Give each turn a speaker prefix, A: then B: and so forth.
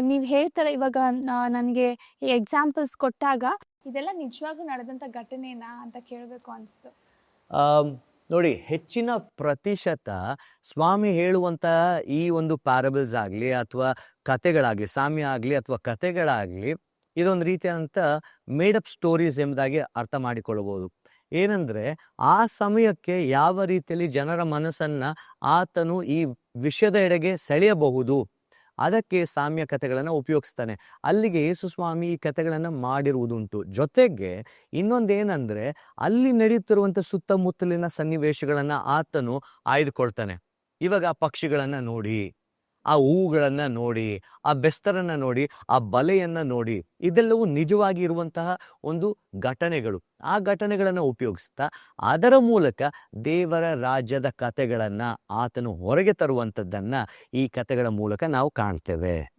A: ನೀವು ಹೇಳ್ತಾರೆ ಇವಾಗ ನನಗೆ ಎಕ್ಸಾಂಪಲ್ಸ್ ಕೊಟ್ಟಾಗ ಇದೆಲ್ಲ ನಿಜವಾಗ್ಲೂ ನಡೆದಂಥ ಘಟನೆನಾ ಅಂತ ಕೇಳಬೇಕು ಅನಿಸ್ತು.
B: ನೋಡಿ, ಹೆಚ್ಚಿನ ಪ್ರತಿಶತ ಸ್ವಾಮಿ ಹೇಳುವಂತ ಈ ಒಂದು ಪ್ಯಾರಬಲ್ಸ್ ಆಗಲಿ ಅಥವಾ ಕತೆಗಳಾಗಲಿ ಸಾಮ್ಯ ಆಗಲಿ ಅಥವಾ ಕತೆಗಳಾಗಲಿ ಇದೊಂದು ರೀತಿಯಾದಂಥ ಮೇಡಪ್ ಸ್ಟೋರೀಸ್ ಎಂಬುದಾಗಿ ಅರ್ಥ ಮಾಡಿಕೊಳ್ಳಬಹುದು. ಏನಂದ್ರೆ, ಆ ಸಮಯಕ್ಕೆ ಯಾವ ರೀತಿಯಲ್ಲಿ ಜನರ ಮನಸ್ಸನ್ನ ಆತನು ಈ ವಿಷಯದ ಎಡೆಗೆ ಸೆಳೆಯಬಹುದು ಅದಕ್ಕೆ ಸಾಮ್ಯ ಕಥೆಗಳನ್ನು ಉಪಯೋಗಿಸ್ತಾನೆ. ಅಲ್ಲಿಗೆ ಯೇಸು ಸ್ವಾಮಿ ಈ ಕಥೆಗಳನ್ನು ಮಾಡಿರುವುದುಂಟು. ಜೊತೆಗೆ ಇನ್ನೊಂದೇನಂದ್ರೆ ಅಲ್ಲಿ ನಡೆಯುತ್ತಿರುವಂಥ ಸುತ್ತಮುತ್ತಲಿನ ಸನ್ನಿವೇಶಗಳನ್ನು ಆತನು ಆಯ್ದುಕೊಳ್ತಾನೆ. ಇವಾಗ ಪಕ್ಷಿಗಳನ್ನ ನೋಡಿ. ಆ ಹೂವುಗಳನ್ನ ನೋಡಿ, ಆ ಬೆಸ್ತರನ್ನ ನೋಡಿ, ಆ ಬಲೆಯನ್ನ ನೋಡಿ, ಇದೆಲ್ಲವೂ ನಿಜವಾಗಿ ಇರುವಂತಹ ಒಂದು ಘಟನೆಗಳು. ಆ ಘಟನೆಗಳನ್ನ ಉಪಯೋಗಿಸ್ತಾ, ಅದರ ಮೂಲಕ ದೇವರ ರಾಜ್ಯದ ಕಥೆಗಳನ್ನ ಆತನು ಹೊರಗೆ ತರುವಂಥದ್ದನ್ನ ಈ ಕಥೆಗಳ ಮೂಲಕ ನಾವು ಕಾಣ್ತೇವೆ.